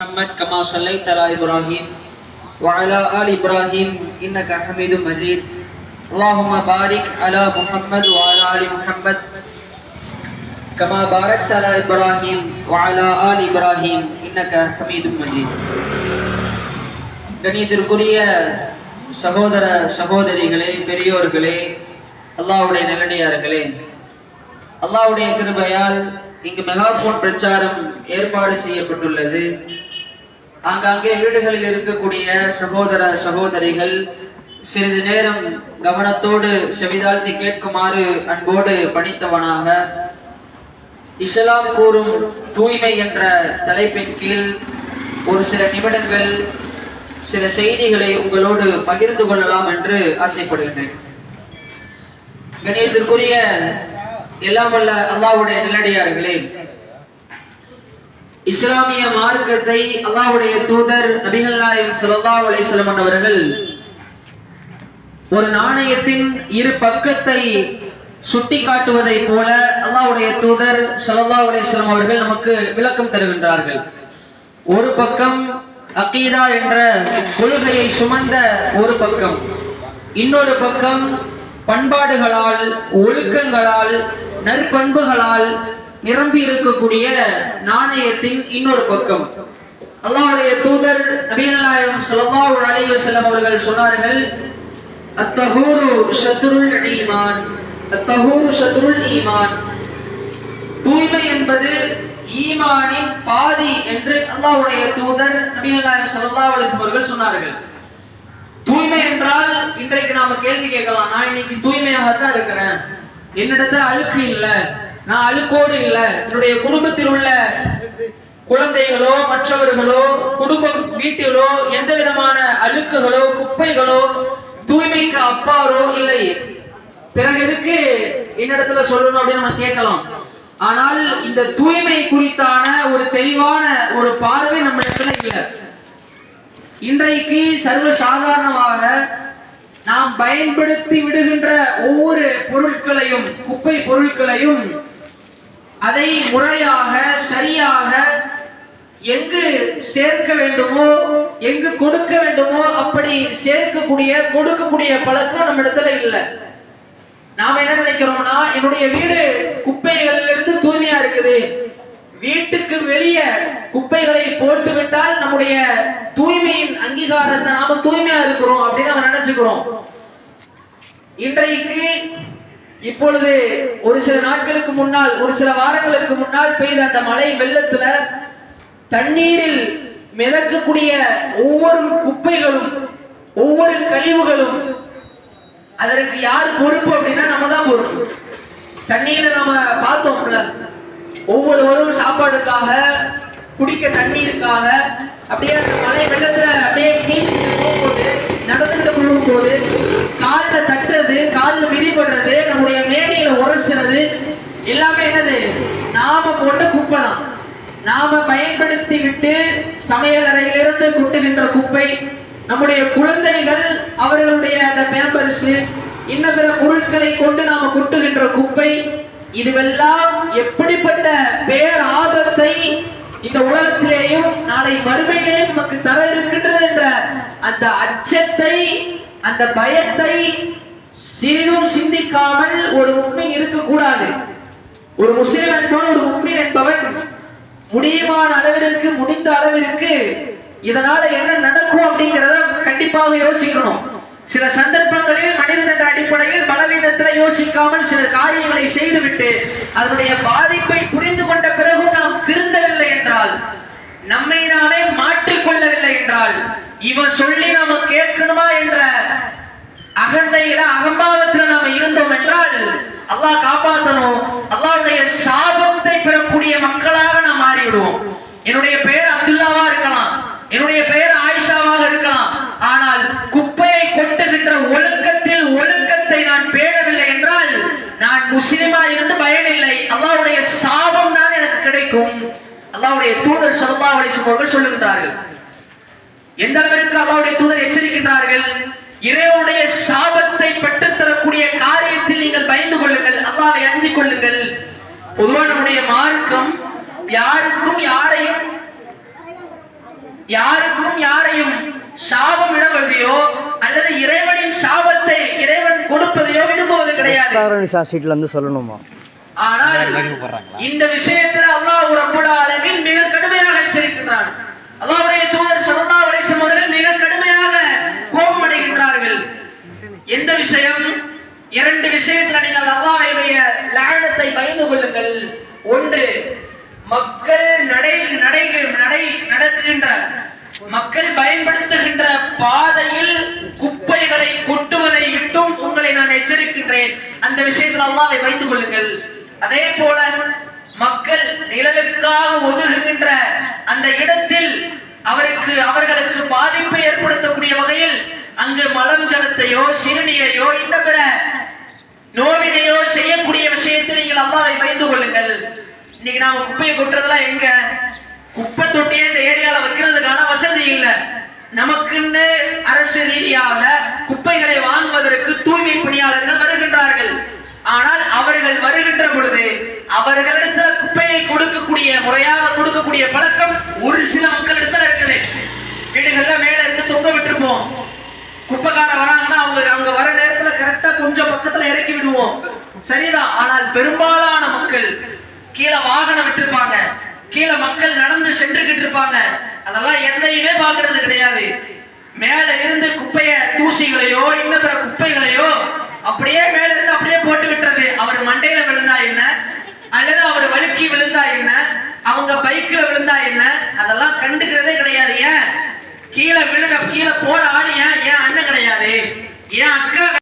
محمد كما صليت على إبراهيم وعلى آل إبراهيم إنك حميد مجيد اللهم بارك على محمد وعلى آل محمد كما باركت على إبراهيم وعلى آل إبراهيم إنك حميد مجيد கணியத்திற்குரிய சகோதர சகோதரிகளே பெரியோர்களே அல்லாஹ்வுடைய நல்லடியார்களே அல்லாஹ்வுடைய கிருபையால் இங்கு மெகாஃபோன் பிரச்சாரம் ஏற்பாடு செய்யப்பட்டுள்ளது ஆங்காங்கே வீடுகளில் இருக்கக்கூடிய சகோதர சகோதரிகள் சிறிது நேரம் கவனத்தோடு செவிதாழ்த்தி கேட்குமாறு அன்போடு பணித்தவனாக இஸ்லாம் கூறும் தூய்மை என்ற தலைப்பின் கீழ் ஒரு சில நிமிடங்கள் சில செய்திகளை உங்களோடு பகிர்ந்து கொள்ளலாம் என்று ஆசைப்படுகின்றேன். கணியத்திற்குரிய எல்லாம் வல்ல அல்லாவுடைய நல்லடியார்களே இஸ்லாமிய மார்க்கத்தை அல்லாஹுடைய தூதர் நபிகள் நாயகம் சல்லா அலிஸ்லம் அவர்கள் ஒரு நாணயத்தின் இரு பக்கத்தை சுட்டி காட்டுவதை போல அல்லாவுடைய தூதர் சல்லா அலைஹி அவர்கள் நமக்கு விளக்கம் தருகின்றார்கள். ஒரு பக்கம் அகீதா என்ற கொள்கையை சுமந்த ஒரு பக்கம் இன்னொரு பக்கம் பண்பாடுகளால் ஒழுக்கங்களால் நற்பண்புகளால் நிரம்பி இருக்கக்கூடிய நாணயத்தின் இன்னொரு பக்கம். அல்லாவுடைய தூதர் நபிகள் நாயகம் ஸல்லல்லாஹு அலைஹி வஸல்லம் அவர்கள் சொன்னார்கள் அத்தஹூரு ஷத்ருல் ஈமான் அத்தஹூரு ஷத்ருல் ஈமான். தூய்மை என்பது ஈமானின் பாதி என்று அல்லாஹ்வுடைய தூதர் நபிகள் நாயகம் ஸல்லல்லாஹு அலைஹி அவர்கள் சொன்னார்கள். தூய்மை என்றால் இன்றைக்கு நாம கேள்வி கேட்கலாம் நான் இன்னைக்கு தூய்மையாகத்தான் இருக்கிறேன் என்னிடத்துல அழுக்கு இல்ல நான் அழுக்கோடு இல்ல. என்னுடைய குடும்பத்தில் உள்ள குழந்தைகளோ மற்றவர்களோ குடும்பம் வீட்டிலோ எந்த விதமான அழுக்குகளோ குப்பைகளோ தூய்மைக்கு அப்பாரோ இல்லை. பிறகு எதுக்கு என்னிடத்துல சொல்லணும் அப்படின்னு நம்ம கேட்கலாம். ஆனால் இந்த தூய்மை குறித்தான ஒரு தெளிவான ஒரு பார்வை நம்ம இடத்துல இல்லை. இன்றைக்கு சர்வ சாதாரணமாக நாம் பயன்படுத்தி விடுகின்ற ஒவ்வொரு பொருட்களையும் குப்பை பொருட்களையும் அதை முறையாக சரியாக எங்கு சேர்க்க வேண்டுமோ எங்கு கொடுக்க வேண்டுமோ அப்படி சேர்க்கக்கூடிய கொடுக்கக்கூடிய பழக்கம் நம்ம இடத்துல இல்லை. நாம என்ன நினைக்கிறோம்னா என்னுடைய வீடு குப்பைகளிலிருந்து இருந்து தூய்மையா இருக்குது. வீட்டுக்கு வெளியே குப்பைகளை போட்டு விட்டால் நம்முடைய தூய்மையின் அங்கீகாரத்தை நாம தூய்மையா இருக்கிறோம் அப்படின்னு நம்ம நினைச்சுக்கிறோம். இன்றைக்கு இப்பொழுது ஒரு சில நாட்களுக்கு முன்னால் ஒரு சில வாரங்களுக்கு முன்னால் பெய்த அந்த மழை வெள்ளத்துல தண்ணீரில் மிதக்கக்கூடிய ஒவ்வொரு குப்பைகளும் ஒவ்வொரு கழிவுகளும் அதற்கு யார் பொறுப்பு அப்படின்னா நம்ம தான் பொறுப்பு. தண்ணீரை நம்ம பார்த்தோம்ல. ஒவ்வொருவரும் சாப்பாடுக்காக குடிக்க தண்ணீருக்காக அப்படியே அந்த மலை வெள்ளத்துல அப்படியே நீந்திட்டு போகும்போது நடந்துட்டு போகும்போது காலில் தட்டுறது காலில் மிதிப்படுறது எல்லாமே என்னது? நாம போட்ட குப்பை தான் நாம பயன்படுத்தி விட்டு சமையல் அறையிலிருந்து குட்டுகின்ற குப்பை நம்முடைய குழந்தைகள் அவர்களுடைய அந்த பேம்பர்ஸ் இன்ன பிற பொருட்களை கொண்டு நாம கொட்டுகின்ற குப்பை இதுவெல்லாம் எப்படிப்பட்ட பேர் ஆபத்தை இந்த உலகத்திலேயும் நாளை மறுமையிலே நமக்கு தர இருக்கின்றது என்ற அந்த அச்சத்தை அந்த பயத்தை சிறிதும் சிந்திக்காமல் ஒரு உண்மை இருக்கக்கூடாது. ஒரு முஸ்லீம் என்பவன் ஒரு முக்மீன் என்பவன் முடியுமான அளவிற்கு முடிந்த அளவிற்கு இதனால என்ன நடக்கும் அப்படிங்கிறத கண்டிப்பாக யோசிக்கணும். சில சந்தர்ப்பங்களில் மனிதன் என்ற அடிப்படையில் பலவீனத்தில் யோசிக்காமல் சில காரியங்களை செய்துவிட்டு அதனுடைய பாதிப்பை புரிந்து கொண்ட பிறகும் நாம் திருந்தவில்லை என்றால் நம்மை நாமே மாற்றிக்கொள்ளவில்லை என்றால் இவன் சொல்லி நாம கேட்கணுமா என்ற அகந்தையில அகம்பாவத்துல நாம இருந்தோம் என்றால் அல்லாஹ் காப்பாற்றணும் அல்லாவுடைய சாபத்தை பெறக்கூடிய மக்களாக நாம் மாறிவிடுவோம். என்னுடைய பெயர் அப்துல்லாவா இருக்கலாம். என்னுடைய பெயர் ஆயிஷாவாக இருக்கலாம். ஆனால் குப்பையை கொட்டுகின்ற ஒழுக்கத்தில் ஒழுக்கத்தை நான் பேணவில்லை என்றால் நான் முஸ்லிமா இருந்து பயனில்லை. அல்லாவுடைய சாபம் தான் எனக்கு கிடைக்கும். அல்லாவுடைய தூதர் சொல்லா அவர்கள் சொல்லுகின்றார்கள். எந்த அளவிற்கு அல்லாவுடைய தூதர் எச்சரிக்கின்றார்கள்? இறைவனுடைய சாபத்தை பெற்றுத் தரக்கூடிய காரியத்தில் நீங்கள் பயந்து கொள்ளுங்கள். அல்லாஹ்வை அஞ்சிக் கொள்ளுங்கள். பொதுவாக நம்முடைய மார்க்கம் யாருக்கும் யாரையும் யாருக்கும் யாரையும் சாபம் இடுவதையோ அல்லது இறைவனின் சாபத்தை இறைவன் கொடுப்பதையோ விரும்புவது கிடையாது. இருந்து சொல்லணுமா? ஆனால் இந்த விஷயத்துல அல்லாஹ் ரப்பல் ஆலமீன் மிக கடுமையாக எச்சரிக்கின்றான். அல்லாஹ்வுடைய தூதர் ஸல்லல்லாஹு அலைஹி வஸல்லம் அவர்கள் மிக கடுமையாக கோபம் அடைகின்றார்கள் எந்த விஷயம்? இரண்டு விஷயத்துல நீங்கள் அல்லாவையுடைய லعنத்தை பயந்து கொள்ளுங்கள். ஒன்று மக்கள் நடை நடை நடை நடக்குகின்ற மக்கள் பயன்படுத்துகின்ற பாதையில் குப்பைகளை கொட்டுவதை விட்டும் உங்களை நான் எச்சரிக்கின்றேன். அந்த விஷயத்தில் அல்லாவை வைத்துக் கொள்ளுங்கள். அதே போல மக்கள் நிழலுக்காக ஒதுகுகின்ற அந்த இடத்தில் அவருக்கு அவர்களுக்கு ஜலத்தையோ சிறுநீரையோ இந்த பிற நோவினையோ செய்யக்கூடிய விஷயத்தை நீங்கள் அல்லாவை பயந்து கொள்ளுங்கள். இன்னைக்கு நாம குப்பையை கொட்டுறதெல்லாம் எங்க? குப்பை தொட்டியே இந்த ஏரியால வைக்கிறதுக்கான வசதி இல்லை. நமக்குன்னு அரசு ரீதியாக குப்பைகளை வாங்குவதற்கு தூய்மை பணியாளர்கள் வருகின்றார்கள். ஆனால் அவர்கள் வருகின்ற பொழுது அவர்களிடத்துல குப்பையை கொடுக்கக்கூடிய முறையா கொடுக்கக்கூடிய பழக்கம் ஒரு சில மக்களிடத்துல இருக்குது வீடுகள்ல மேல இருந்து தொங்க விட்டுருப்போம் குப்பைக்கார வராங்கன்னா அவங்க அவங்க வர நேரத்துல கரெக்டா கொஞ்சம் பக்கத்துல இறக்கி விடுவோம் சரிதான். ஆனால் பெரும்பாலான மக்கள் கீழே வாகனம் விட்டுருப்பாங்க. கீழே மக்கள் நடந்து சென்றுகிட்டு இருப்பாங்க. அதெல்லாம் எதையுமே பாக்குறது கிடையாது. மேல இருந்து குப்பைய தூசிகளையோ இன்னும் பிற குப்பைகளையோ அப்படியே மேல இருந்து அப்படியே போட்டு விட்டுறது. அவர் மண்டையில விழுந்தா என்ன? அல்லது அவர் வழுக்கி விழுந்தா என்ன? அவங்க பைக்ல விழுந்தா என்ன? அதெல்லாம் கண்டுக்கிறதே கிடையாது. ஏன்? கீழே விழுற கீழே போற ஆள் ஏன்? ஏன் அண்ணன் கிடையாது? ஏன் அக்கா